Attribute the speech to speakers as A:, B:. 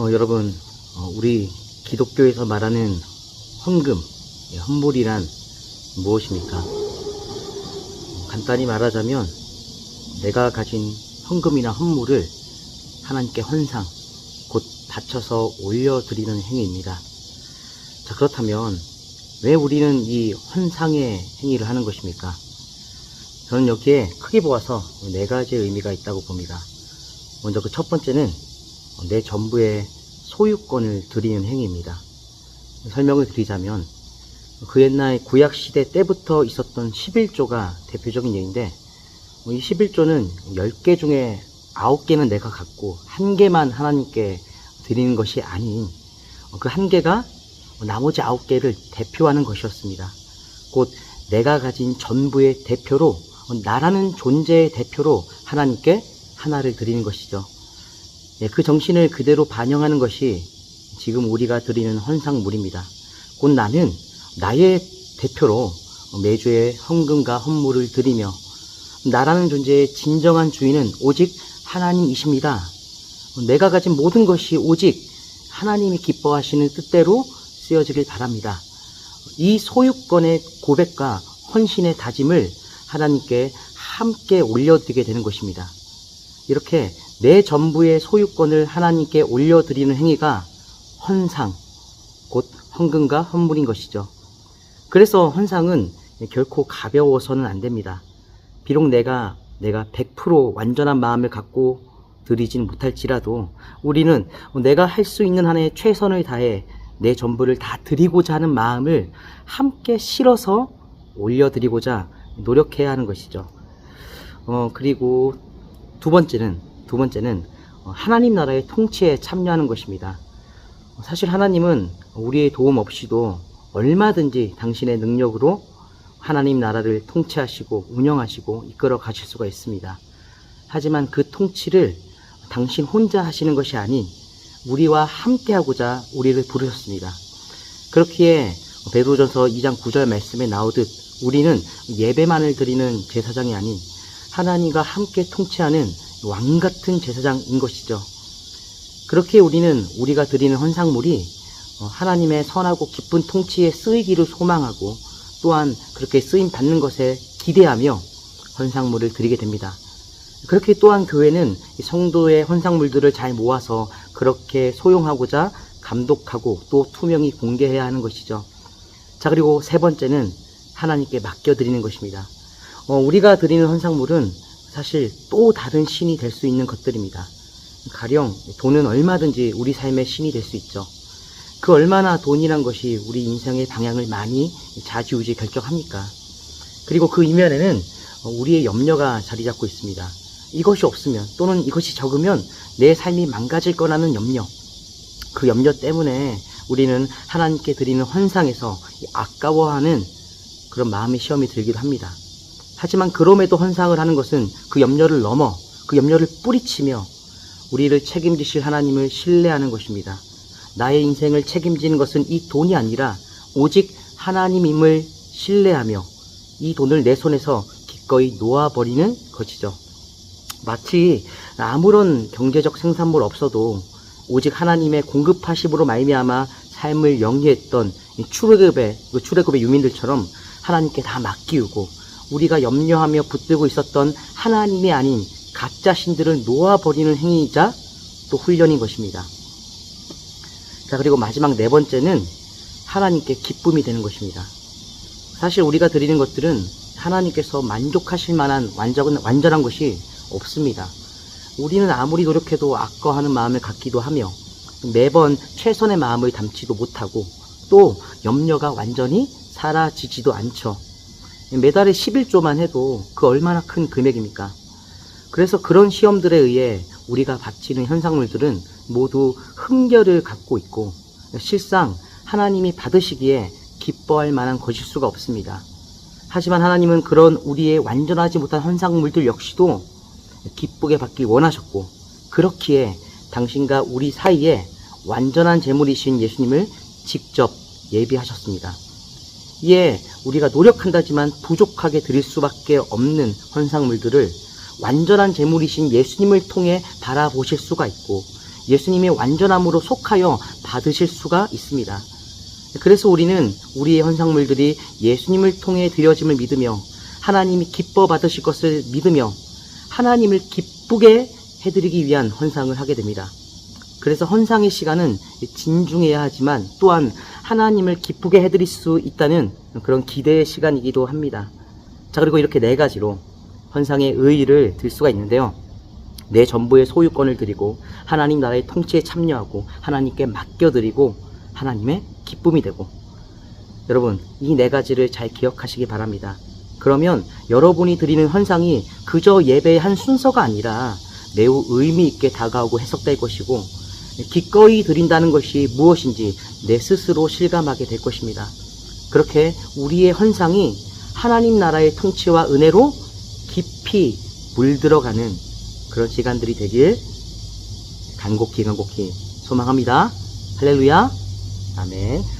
A: 어, 여러분, 어, 우리 기독교에서 말하는 헌금, 예, 헌물이란 무엇입니까? 어, 간단히 말하자면 내가 가진 헌금이나 헌물을 하나님께 헌상, 곧 바쳐서 올려드리는 행위입니다. 자, 그렇다면 왜 우리는 이 헌상의 행위를 하는 것입니까? 저는 여기에 크게 보아서 네 가지의 의미가 있다고 봅니다. 먼저 그 첫 번째는 내 전부의 소유권을 드리는 행위입니다. 설명을 드리자면 그 옛날 구약시대 때부터 있었던 11조가 대표적인 예인데 이 11조는 10개 중에 9개는 내가 갖고 한 개만 하나님께 드리는 것이 아닌 그한 개가 나머지 9개를 대표하는 것이었습니다. 곧 내가 가진 전부의 대표로 나라는 존재의 대표로 하나님께 하나를 드리는 것이죠. 예, 그 정신을 그대로 반영하는 것이 지금 우리가 드리는 헌상물입니다. 곧 나는 나의 대표로 매주의 헌금과 헌물을 드리며 나라는 존재의 진정한 주인은 오직 하나님이십니다. 내가 가진 모든 것이 오직 하나님이 기뻐하시는 뜻대로 쓰여지길 바랍니다. 이 소유권의 고백과 헌신의 다짐을 하나님께 함께 올려드리게 되는 것입니다. 이렇게 내 전부의 소유권을 하나님께 올려드리는 행위가 헌상, 곧 헌금과 헌물인 것이죠. 그래서 헌상은 결코 가벼워서는 안 됩니다. 비록 내가 내가 100% 완전한 마음을 갖고 드리진 못할지라도 우리는 내가 할 수 있는 한의 최선을 다해 내 전부를 다 드리고자 하는 마음을 함께 실어서 올려드리고자 노력해야 하는 것이죠. 어, 그리고 두 번째는, 두 번째는 어, 하나님 나라의 통치에 참여하는 것입니다. 사실 하나님은 우리의 도움 없이도 얼마든지 당신의 능력으로 하나님 나라를 통치하시고 운영하시고 이끌어 가실 수가 있습니다. 하지만 그 통치를 당신 혼자 하시는 것이 아닌 우리와 함께 하고자 우리를 부르셨습니다. 그렇기에 베드로전서 2장 9절 말씀에 나오듯 우리는 예배만을 드리는 제사장이 아닌 하나님과 함께 통치하는 왕 같은 제사장인 것이죠. 그렇게 우리는 우리가 드리는 헌상물이 어, 하나님의 선하고 기쁜 통치에 쓰이기를 소망하고 또한 그렇게 쓰임 받는 것에 기대하며 헌상물을 드리게 됩니다. 그렇게 또한 교회는 성도의 헌상물들을 잘 모아서 그렇게 소용하고자 감독하고 또 투명히 공개해야 하는 것이죠. 자, 그리고 세 번째는 하나님께 맡겨드리는 것입니다. 어, 우리가 드리는 헌상물은 사실 또 다른 신이 될 수 있는 것들입니다. 가령 돈은 얼마든지 우리 삶의 신이 될 수 있죠. 그 얼마나 돈이란 것이 우리 인생의 방향을 많이 좌지우지 결정합니까? 그리고 그 이면에는 우리의 염려가 자리 잡고 있습니다. 이것이 없으면 또는 이것이 적으면 내 삶이 망가질 거라는 염려. 그 염려 때문에 우리는 하나님께 드리는 헌상에서 아까워하는 그런 마음의 시험이 들기도 합니다. 하지만 그럼에도 헌상을 하는 것은 그 염려를 넘어 그 염려를 뿌리치며 우리를 책임지실 하나님을 신뢰하는 것입니다. 나의 인생을 책임지는 것은 이 돈이 아니라 오직 하나님임을 신뢰하며 이 돈을 내 손에서 기꺼이 놓아버리는 것이죠. 마치 아무런 경제적 생산물 없어도 오직 하나님의 공급하심으로 말미암아 삶을 영위했던 출애굽의 그 출애굽의 유민들처럼 하나님께 다 맡기우고 우리가 염려하며 붙들고 있었던 하나님이 아닌 가짜 신들을 놓아버리는 행위이자 또 훈련인 것입니다. 자 그리고 마지막 네 번째는 하나님께 기쁨이 되는 것입니다. 사실 우리가 드리는 것들은 하나님께서 만족하실 만한 완전, 완전한 것이 없습니다. 우리는 아무리 노력해도 아까워하는 마음을 갖기도 하며 매번 최선의 마음을 담지도 못하고 또 염려가 완전히 사라지지도 않죠. 매달에 11조만 해도 그 얼마나 큰 금액입니까? 그래서 그런 시험들에 의해 우리가 바치는 현상물들은 모두 흠결을 갖고 있고 실상 하나님이 받으시기에 기뻐할 만한 것일 수가 없습니다. 하지만 하나님은 그런 우리의 완전하지 못한 현상물들 역시도 기쁘게 받기 원하셨고 그렇기에 당신과 우리 사이에 완전한 제물이신 예수님을 직접 예비하셨습니다. 이에 우리가 노력한다지만 부족하게 드릴 수밖에 없는 헌상물들을 완전한 제물이신 예수님을 통해 바라보실 수가 있고 예수님의 완전함으로 속하여 받으실 수가 있습니다. 그래서 우리는 우리의 헌상물들이 예수님을 통해 드려짐을 믿으며 하나님이 기뻐 받으실 것을 믿으며 하나님을 기쁘게 해드리기 위한 헌상을 하게 됩니다. 그래서 헌상의 시간은 진중해야 하지만 또한 하나님을 기쁘게 해드릴 수 있다는 그런 기대의 시간이기도 합니다. 자, 그리고 이렇게 네 가지로 헌상의 의의를 들 수가 있는데요. 내 전부의 소유권을 드리고 하나님 나라의 통치에 참여하고 하나님께 맡겨드리고 하나님의 기쁨이 되고 여러분 이 네 가지를 잘 기억하시기 바랍니다. 그러면 여러분이 드리는 헌상이 그저 예배의 한 순서가 아니라 매우 의미 있게 다가오고 해석될 것이고 기꺼이 드린다는 것이 무엇인지 내 스스로 실감하게 될 것입니다. 그렇게 우리의 헌상이 하나님 나라의 통치와 은혜로 깊이 물들어가는 그런 시간들이 되길 간곡히 간곡히 소망합니다. 할렐루야. 아멘.